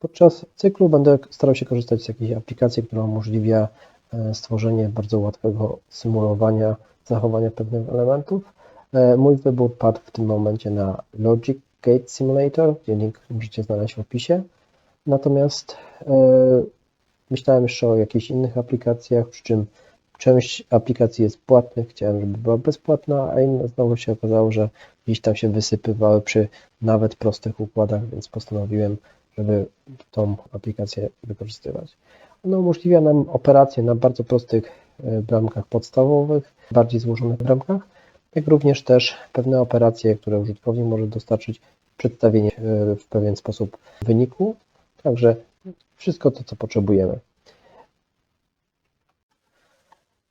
Podczas cyklu będę starał się korzystać z jakiejś aplikacji, która umożliwia e, stworzenie bardzo łatwego symulowania zachowania pewnych elementów. E, Mój wybór padł w tym momencie na Logic Gate Simulator, gdzie link możecie znaleźć w opisie. Natomiast e, myślałem jeszcze o jakichś innych aplikacjach, przy czym część aplikacji jest płatnych, chciałem, żeby była bezpłatna, a inne znowu się okazało, że gdzieś tam się wysypywały przy nawet prostych układach, więc postanowiłem, żeby tą aplikację wykorzystywać. Ona umożliwia nam operacje na bardzo prostych e, bramkach podstawowych, bardziej złożonych bramkach, jak również też pewne operacje, które użytkownik może dostarczyć, przedstawienie e, w pewien sposób wyniku, także wszystko to, co potrzebujemy.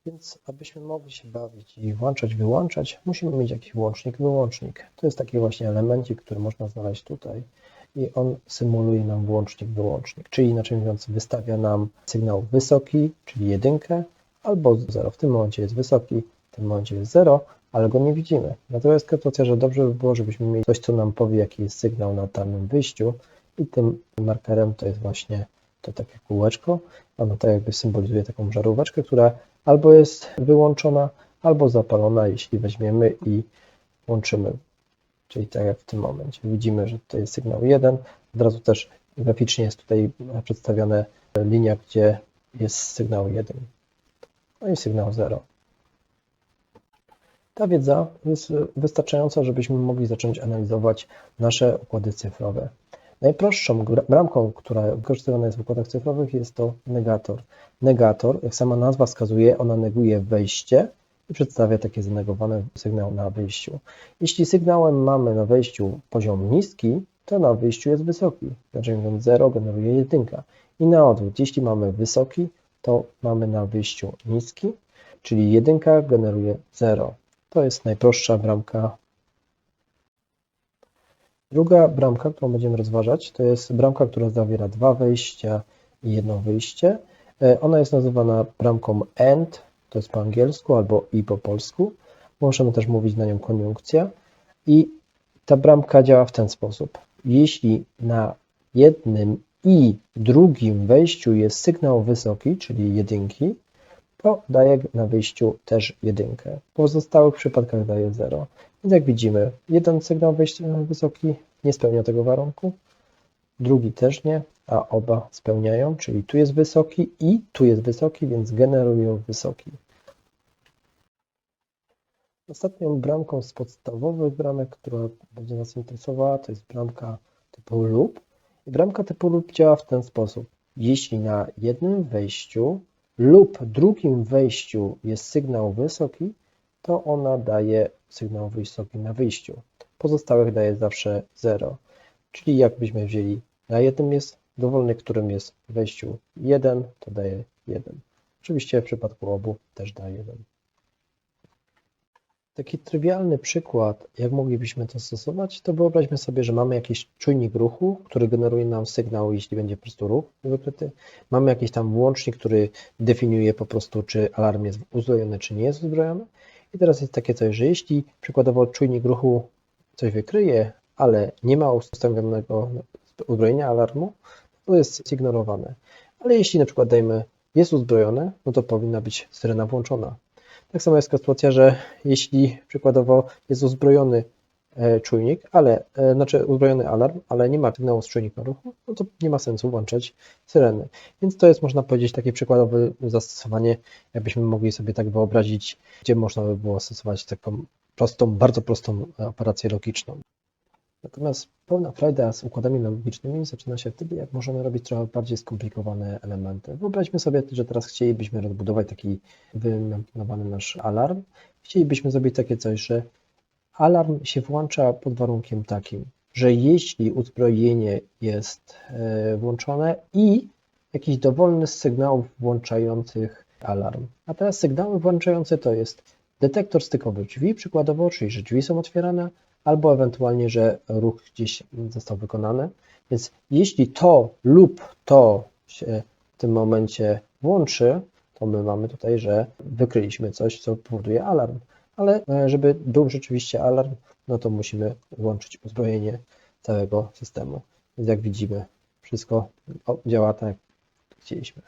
Więc abyśmy mogli się bawić i włączać, wyłączać, musimy mieć jakiś łącznik, wyłącznik. To jest taki właśnie elemencik, który można znaleźć tutaj i on symuluje nam włącznik, wyłącznik, czyli inaczej mówiąc wystawia nam sygnał wysoki, czyli jedynkę, albo 0. W tym momencie jest wysoki, w tym momencie jest 0, ale go nie widzimy. Jest sytuacja, że dobrze by było, żebyśmy mieli coś, co nam powie, jaki jest sygnał na danym wyjściu i tym markerem to jest właśnie to takie kółeczko. Ono tak jakby symbolizuje taką żaróweczkę, która albo jest wyłączona, albo zapalona, jeśli weźmiemy i włączymy. Czyli tak jak w tym momencie. Widzimy, że to jest sygnał 1. Od razu też graficznie jest tutaj przedstawiona linia, gdzie jest sygnał 1. No i sygnał 0. Ta wiedza jest wystarczająca, żebyśmy mogli zacząć analizować nasze układy cyfrowe. Najprostszą bramką, która wykorzystywana jest w układach cyfrowych jest to negator. Negator, jak sama nazwa wskazuje, ona neguje wejście przedstawia taki zanegowany sygnał na wyjściu. Jeśli sygnałem mamy na wejściu poziom niski, to na wyjściu jest wysoki. Znaczy mówiąc 0 generuje jedynka. I na odwrót, jeśli mamy wysoki, to mamy na wyjściu niski, czyli jedynka generuje 0. To jest najprostsza bramka Druga bramka, którą będziemy rozważać, to jest bramka, która zawiera dwa wejścia i jedno wyjście. E, ona jest nazywana bramką AND, to jest po angielsku albo i po polsku. Możemy też mówić na nią koniunkcja. I ta bramka działa w ten sposób. Jeśli na jednym i drugim wejściu jest sygnał wysoki, czyli jedynki, to daje na wyjściu też jedynkę. W pozostałych przypadkach daje 0. Więc jak widzimy, jeden sygnał wejścia wysoki nie spełnia tego warunku, drugi też nie, a oba spełniają, czyli tu jest wysoki i tu jest wysoki, więc generują wysoki. Ostatnią bramką z podstawowych bramek, która będzie nas interesowała, to jest bramka typu loop. I bramka typu loop działa w ten sposób. Jeśli na jednym wejściu lub drugim wejściu jest sygnał wysoki, to ona daje sygnał wysoki na wyjściu. Pozostałych daje zawsze 0. Czyli jakbyśmy wzięli na jednym jest dowolny, którym jest w wejściu 1, to daje 1. Oczywiście w przypadku obu też daje 1. Taki trywialny przykład, jak moglibyśmy to stosować, to wyobraźmy sobie, że mamy jakiś czujnik ruchu, który generuje nam sygnał, jeśli będzie po prostu ruch wykryty. Mamy jakiś tam włącznik, który definiuje po prostu, czy alarm jest uzbrojony, czy nie jest uzbrojony. I teraz jest takie coś, że jeśli przykładowo czujnik ruchu coś wykryje, ale nie ma ustawionego uzbrojenia alarmu, to jest zignorowane. Ale jeśli na przykład dajmy jest uzbrojone, no to powinna być syrena włączona. Tak samo jest sytuacja, że jeśli przykładowo jest uzbrojony e, czujnik, ale, e, znaczy uzbrojony alarm, ale nie ma sygnału z czujnika ruchu, no to nie ma sensu włączać syreny. Więc to jest, można powiedzieć, takie przykładowe zastosowanie, jakbyśmy mogli sobie tak wyobrazić, gdzie można by było stosować taką prostą, bardzo prostą operację logiczną. Natomiast pełna frajda z układami logicznymi zaczyna się wtedy, jak możemy robić trochę bardziej skomplikowane elementy. Wyobraźmy sobie, że teraz chcielibyśmy rozbudować taki wyimplementowany nasz alarm. Chcielibyśmy zrobić takie coś, że alarm się włącza pod warunkiem takim, że jeśli uzbrojenie jest e, włączone i jakiś dowolny z sygnałów włączających alarm. A teraz sygnały włączające to jest detektor stykowy drzwi przykładowo, czyli że drzwi są otwierane, albo ewentualnie, że ruch gdzieś został wykonany. Więc jeśli to lub to się w tym momencie włączy, to my mamy tutaj, że wykryliśmy coś, co powoduje alarm. Ale e, żeby był rzeczywiście alarm, no to musimy włączyć uzbrojenie całego systemu. Więc jak widzimy, wszystko działa tak, jak chcieliśmy.